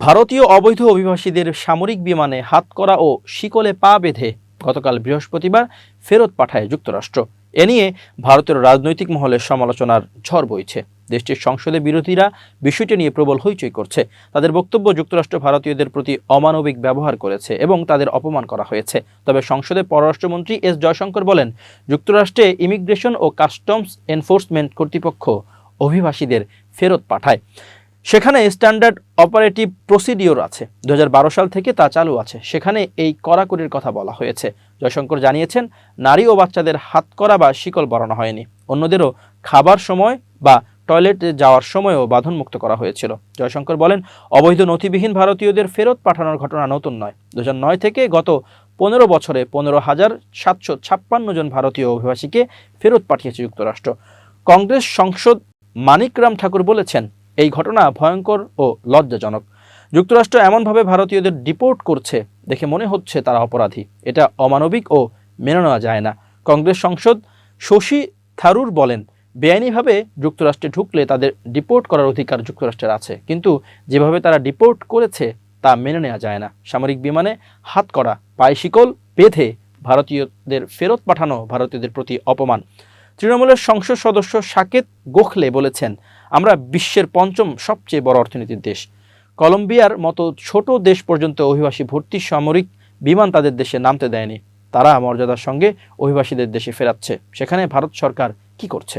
ভারতীয় অবৈধ অভিবাসীদের সামরিক বিমানে হাতকড়া ও শিকলে পা বেঁধে গতকাল বৃহস্পতিবার ফেরত পাঠায় যুক্তরাষ্ট্র। এ নিয়ে ভারতের রাজনৈতিক মহলে সমালোচনার ঝড় বইছে। দেশটির সংসদে বিরোধীরা বিষয়টি নিয়ে প্রবল হইচই করছে। তাদের বক্তব্য যুক্তরাষ্ট্র ভারতীয়দের প্রতি অমানবিক ব্যবহার করেছে এবং তাদের অপমান করা হয়েছে। তবে সংসদে পররাষ্ট্রমন্ত্রী এস জয়শঙ্কর বলেন, যুক্তরাষ্ট্রে ইমিগ্রেশন ও কাস্টমস এনফোর্সমেন্ট কর্তৃপক্ষ অভিবাসীদের ফেরত পাঠায়। সেখানে স্ট্যান্ডার্ড অপারেটিভ প্রসিডিওর আছে। দু হাজার বারো সাল থেকে তা চালু আছে। সেখানে এই কড়াকড়ির কথা বলা হয়েছে। জয়শঙ্কর জানিয়েছেন, নারী ও বাচ্চাদের হাত করা বা শিকল বরানো হয়নি। অন্যদেরও খাবার সময় বা টয়লেটে যাওয়ার সময়ও বাঁধনমুক্ত করা হয়েছিল। জয়শঙ্কর বলেন, অবৈধ নথিবিহীন ভারতীয়দের ফেরত পাঠানোর ঘটনা নতুন নয়। দু থেকে গত পনেরো বছরে পনেরো হাজার সাতশো ছাপ্পান্ন জন ভারতীয় অভিবাসীকে ফেরত পাঠিয়েছে যুক্তরাষ্ট্র। কংগ্রেস সংসদ মানিকরাম ঠাকুর বলেছেন এই ঘটনা ভয়ঙ্কর ও লজ্জাজনক। যুক্তরাষ্ট্র এমনভাবে ভারতীয়দের ডিপোর্ট করছে দেখে মনে হচ্ছে তারা অপরাধী। এটা অমানবিক ও মেনে নেওয়া যায় না। কংগ্রেস সংসদ শশী থারুর বলেন, বেআইনিভাবে যুক্তরাষ্ট্রে ঢুকলে তাদের ডিপোর্ট করার অধিকার যুক্তরাষ্ট্রের আছে। কিন্তু যেভাবে তারা ডিপোর্ট করেছে তা মেনে নেওয়া যায় না। সামরিক বিমানে হাত করা, পায়ে শিকল বেঁধে ভারতীয়দের ফেরত পাঠানো ভারতীয়দের প্রতি অপমান। তৃণমূলের সংসদ সদস্য সাকেত গোখলে বলেছেন, আমরা বিশ্বের পঞ্চম সবচেয়ে বড় অর্থনীতির দেশ। কলম্বিয়ার মতো ছোট দেশ পর্যন্ত অভিবাসী ভর্তি সামরিক বিমান তাদের দেশে নামতে দেয়নি। তারা মর্যাদার সঙ্গে অভিবাসীদের দেশে ফেরাচ্ছে। সেখানে ভারত সরকার কি করছে?